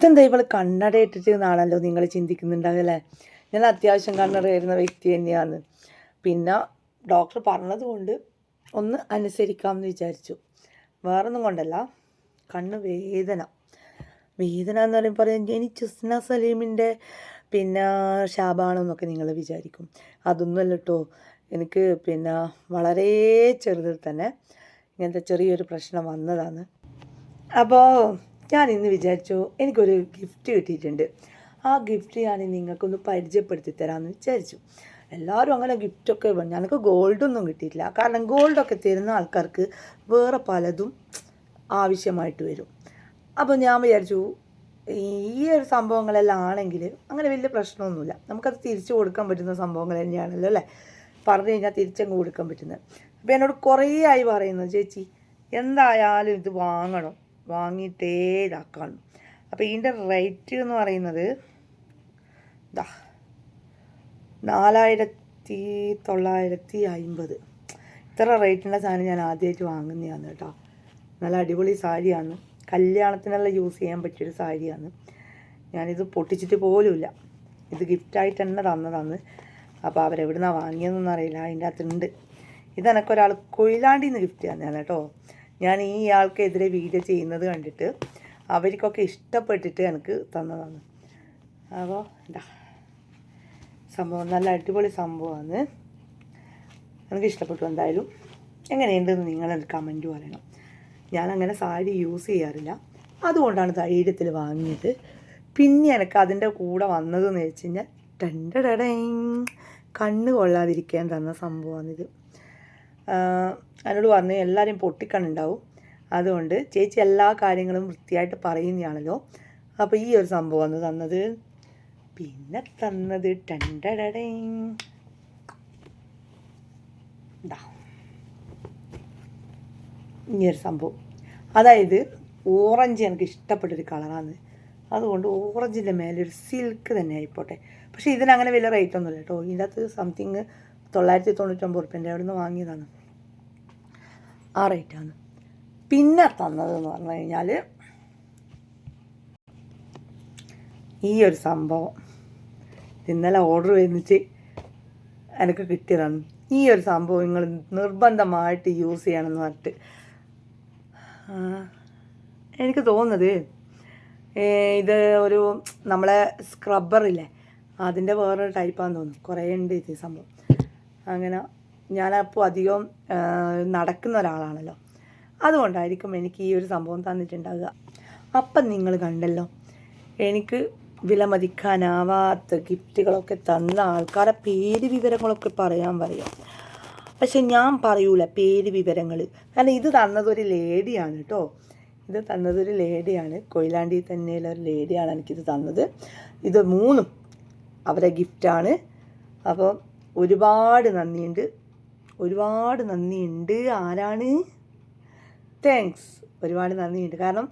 ഇതെന്താ ഇവൾ കണ്ണട ഇട്ടിട്ട് എന്നാണല്ലോ നിങ്ങൾ ചിന്തിക്കുന്നുണ്ടാവുക അല്ലേ? ഞാൻ അത്യാവശ്യം കണ്ണട വരുന്ന വ്യക്തി തന്നെയാണ്. പിന്നെ ഡോക്ടർ പറഞ്ഞത് കൊണ്ട് ഒന്ന് അനുസരിക്കാമെന്ന് വിചാരിച്ചു. വേറൊന്നും കൊണ്ടല്ല. കണ്ണ് വേദന. വേദന എന്ന് പറയുമ്പോൾ പറയാം ഇനി ചുസ്ന സലീമിന്റെ പിന്നെ ശാപാണെന്നൊക്കെ നിങ്ങൾ വിചാരിക്കും. അതൊന്നുമല്ല കേട്ടോ എനിക്ക് പിന്നെ വളരെ ചെറുതിൽ തന്നെ ഇങ്ങനത്തെ ചെറിയൊരു പ്രശ്നം വന്നതാണ്. അപ്പോൾ ഞാൻ ഇന്ന് വിചാരിച്ചു എനിക്കൊരു ഗിഫ്റ്റ് കിട്ടിയിട്ടുണ്ട്. ആ ഗിഫ്റ്റ് ഞാൻ നിങ്ങൾക്കൊന്ന് പരിചയപ്പെടുത്തി തരാമെന്ന് വിചാരിച്ചു. എല്ലാവരും അങ്ങനെ ഗിഫ്റ്റൊക്കെ ഞങ്ങൾക്ക് ഗോൾഡൊന്നും കിട്ടിയിട്ടില്ല. കാരണം ഗോൾഡൊക്കെ തരുന്ന ആൾക്കാർക്ക് വേറെ പലതും ആവശ്യമായിട്ട് വരും. അപ്പോൾ ഞാൻ വിചാരിച്ചു ഈ ഒരു സംഭവങ്ങളെല്ലാം ആണെങ്കിൽ അങ്ങനെ വലിയ പ്രശ്നമൊന്നുമില്ല. നമുക്കത് തിരിച്ചു കൊടുക്കാൻ പറ്റുന്ന സംഭവങ്ങൾ തന്നെയാണല്ലോ അല്ലേ? പറഞ്ഞു കഴിഞ്ഞാൽ തിരിച്ചങ്ങ് കൊടുക്കാൻ പറ്റുന്നത്. അപ്പോൾ എന്നോട് കുറേ ആയി പറയുന്നു ചേച്ചി എന്തായാലും ഇത് വാങ്ങണം. വാങ്ങിയിട്ടേ ഇതാക്കണം അപ്പോൾ ഇതിന്റെ റേറ്റ് എന്ന് പറയുന്നത് ഇതാ നാലായിരത്തി തൊള്ളായിരത്തി അമ്പത് ഇത്ര റേറ്റിന്റെ സാധനം ഞാൻ ആദ്യമായിട്ട് വാങ്ങുന്നതാണ് കേട്ടോ. നല്ല അടിപൊളി സാരിയാണ്. കല്യാണത്തിനെല്ലാം യൂസ് ചെയ്യാൻ പറ്റിയൊരു സാരിയാണ്. ഞാനിത് പൊട്ടിച്ചിട്ട് പോലുമില്ല. ഇത് ഗിഫ്റ്റായിട്ട് തന്നെ തന്നതാണ്. അപ്പോൾ അവരെവിടുന്നാണ് വാങ്ങിയതെന്നൊന്നും അറിയില്ല. അതിന്റെ അകത്തുണ്ട്. ഇതെനക്കൊരാൾ കൊയിലാണ്ടിന്ന് ഗിഫ്റ്റ് തന്നെയാണ് കേട്ടോ. ഞാൻ ഈ ആൾക്കെതിരെ വീഡിയോ ചെയ്യുന്നത് കണ്ടിട്ട് അവർക്കൊക്കെ ഇഷ്ടപ്പെട്ടിട്ട് എനിക്ക് തന്നതാണ്. അപ്പോൾ എന്താ? സംഭവം നല്ല അടിപൊളി സംഭവമാണ് എനിക്ക് ഇഷ്ടപ്പെട്ടു എന്തായാലും. എങ്ങനെയുണ്ടെന്ന് നിങ്ങൾ കമന്റ് പറയണം. അങ്ങനെ സാരി യൂസ് ചെയ്യാറില്ല. അതുകൊണ്ടാണ് ധൈര്യത്തിൽ വാങ്ങിയത്. പിന്നെ എനിക്ക് അതിന്റെ കൂടെ വന്നതെന്ന് വെച്ച് കഴിഞ്ഞാൽ ടണ്ടടടേ കണ്ണ് കൊള്ളാതിരിക്കാൻ തന്ന സംഭവമാണിത് എന്നോട് പറഞ്ഞു എല്ലാവരും പൊട്ടിക്കണുണ്ടാവും. അതുകൊണ്ട് ചേച്ചി എല്ലാ കാര്യങ്ങളും വൃത്തിയായിട്ട് പറയുന്നതാണല്ലോ. അപ്പോൾ ഈ ഒരു സംഭവമാണ് തന്നത്. പിന്നെ തന്നത് ടണ്ടടടേ. ഈ ഒരു സംഭവം. അതായത് ഓറഞ്ച് എനിക്ക് ഇഷ്ടപ്പെട്ടൊരു കളറാണ്. അതുകൊണ്ട് ഓറഞ്ചിന്റെ മേലെ ഒരു സിൽക്ക് തന്നെ ആയിപ്പോട്ടെ. പക്ഷേ ഇതിനങ്ങനെ വലിയ റേറ്റ് ഒന്നുമില്ല കേട്ടോ. ഇതിന്റെ അകത്ത് സംതിങ് തൊള്ളായിരത്തി തൊണ്ണൂറ്റൊമ്പത് റുപ്യന്റെ അവിടെ നിന്ന് വാങ്ങിയതാണ്. ആ റേറ്റാണ് പിന്നെ തന്നതെന്ന് പറഞ്ഞു കഴിഞ്ഞാൽ ഈ ഒരു സംഭവം. ഇന്നലെ ഓർഡർ ചെയ്തിട്ട് എനിക്ക് കിട്ടിയതാണ് ഈ ഒരു സംഭവം നിങ്ങൾ നിർബന്ധമായിട്ട് യൂസ് ചെയ്യണമെന്ന് പറഞ്ഞിട്ട്. എനിക്ക് തോന്നുന്നത് ഇത് ഒരു നമ്മളെ സ്ക്രബ്ബറില്ലേ അതിന്റെ വേറൊരു ടൈപ്പാന്ന് തോന്നുന്നു. കുറേ ഉണ്ട് ഇത് സംഭവം. അങ്ങനെ ഞാനപ്പോൾ അധികം നടക്കുന്ന ഒരാളാണല്ലോ. അതുകൊണ്ടായിരിക്കും എനിക്ക് ഈ ഒരു സംഭവം തന്നിട്ടുണ്ടാവുക. അപ്പം നിങ്ങൾ കണ്ടല്ലോ എനിക്ക് വിലമതിക്കാനാവാത്ത ഗിഫ്റ്റുകളൊക്കെ തന്ന ആൾക്കാരെ പേര് വിവരങ്ങളൊക്കെ പറയാൻ പറയാം പക്ഷെ ഞാൻ പറയൂല പേര് വിവരങ്ങൾ കാരണം ഇത് തന്നതൊരു ലേഡിയാണ് കേട്ടോ. ഇത് തന്നതൊരു ലേഡിയാണ്. കൊയിലാണ്ടി തന്നെയുള്ള ഒരു ലേഡിയാണ് എനിക്കിത് തന്നത്. ഇത് മൂന്നും അവരെ ഗിഫ്റ്റാണ്. അപ്പോൾ ഒരുപാട് നന്ദിയുണ്ട്. ഒരുപാട് നന്ദിയുണ്ട്. ആരാണ്? താങ്ക്സ് ഒരുപാട് നന്ദിയുണ്ട്. കാരണം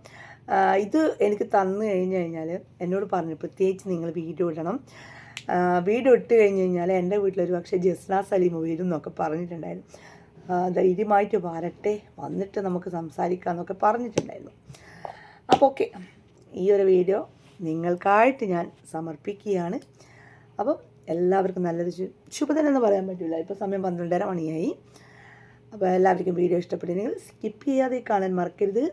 ഇത് എനിക്ക് തന്നു കഴിഞ്ഞ് കഴിഞ്ഞാൽ എന്നോട് പറഞ്ഞു പ്രത്യേകിച്ച് നിങ്ങൾ വീഡിയോ ഇടണം. വീഡിയോ ഇട്ട് കഴിഞ്ഞ് കഴിഞ്ഞാൽ എന്റെ വീട്ടിലൊരു പക്ഷേ ജസ്ന സലീം വീടും എന്നൊക്കെ പറഞ്ഞിട്ടുണ്ടായിരുന്നു. ധൈര്യമായിട്ട് വരട്ടെ. വന്നിട്ട് നമുക്ക് സംസാരിക്കാം എന്നൊക്കെ പറഞ്ഞിട്ടുണ്ടായിരുന്നു. അപ്പോൾ ഓക്കെ. ഈ ഒരു വീഡിയോ നിങ്ങൾക്കായിട്ട് ഞാൻ സമർപ്പിക്കുകയാണ്. അപ്പം എല്ലാവർക്കും നല്ലൊരു ശുഭദിനം എന്ന് പറയാൻ പറ്റില്ല. ഇപ്പോൾ സമയം പന്ത്രണ്ടര മണിയായി. അപ്പോൾ എല്ലാവർക്കും വീഡിയോ ഇഷ്ടപ്പെട്ടിട്ടുണ്ടെങ്കിൽ സ്കിപ്പ് ചെയ്യാതെ കാണാൻ മറക്കരുത്.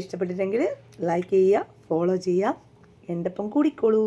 ഇഷ്ടപ്പെട്ടിട്ടെങ്കിൽ ലൈക്ക് ചെയ്യുക ഫോളോ ചെയ്യുക. എന്റെ ഒപ്പം കൂടിക്കോളൂ.